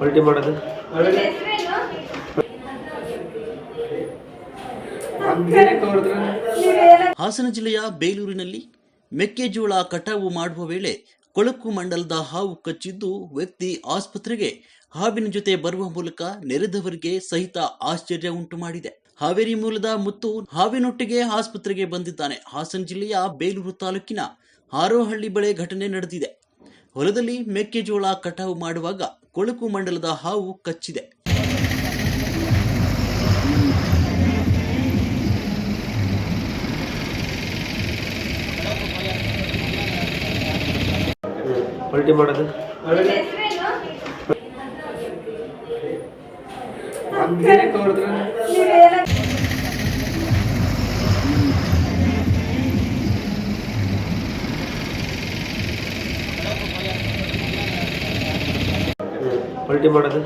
ಪಲ್ಟಿ ಮಾಡೋದು? ಹಾಸನ ಜಿಲ್ಲೆಯ ಬೇಲೂರಿನಲ್ಲಿ ಮೆಕ್ಕೆಜೋಳ ಕಟಾವು ಮಾಡುವ ವೇಳೆ ಕೊಳಕು ಮಂಡಲದ ಹಾವು ಕಚ್ಚಿದ್ದು ವ್ಯಕ್ತಿ ಆಸ್ಪತ್ರೆಗೆ ಹಾವಿನ ಜೊತೆ ಬರುವ ಮೂಲಕ ನೆರೆದವರಿಗೆ ಸಹಿತ ಆಶ್ಚರ್ಯ ಉಂಟು ಮಾಡಿದೆ. ಹಾವೇರಿ ಮೂಲದ ಮುತ್ತು ಹಾವಿನೊಟ್ಟಿಗೆ ಆಸ್ಪತ್ರೆಗೆ ಬಂದಿದ್ದಾನೆ. ಹಾಸನ ಜಿಲ್ಲೆಯ ಬೇಲೂರು ತಾಲೂಕಿನ ಹಾರೋಹಳ್ಳಿ ಬಳಿ ಘಟನೆ ನಡೆದಿದೆ. ಹೊಲದಲ್ಲಿ ಮೆಕ್ಕೆಜೋಳ ಕಟಾವು ಮಾಡುವಾಗ ಕೊಳಕು ಮಂಡಲದ ಹಾವು ಕಚ್ಚಿದೆ. ಪಲ್ಟಿ ಮಾಡೋದು? ಪಲ್ಟಿ ಮಾಡೋದು?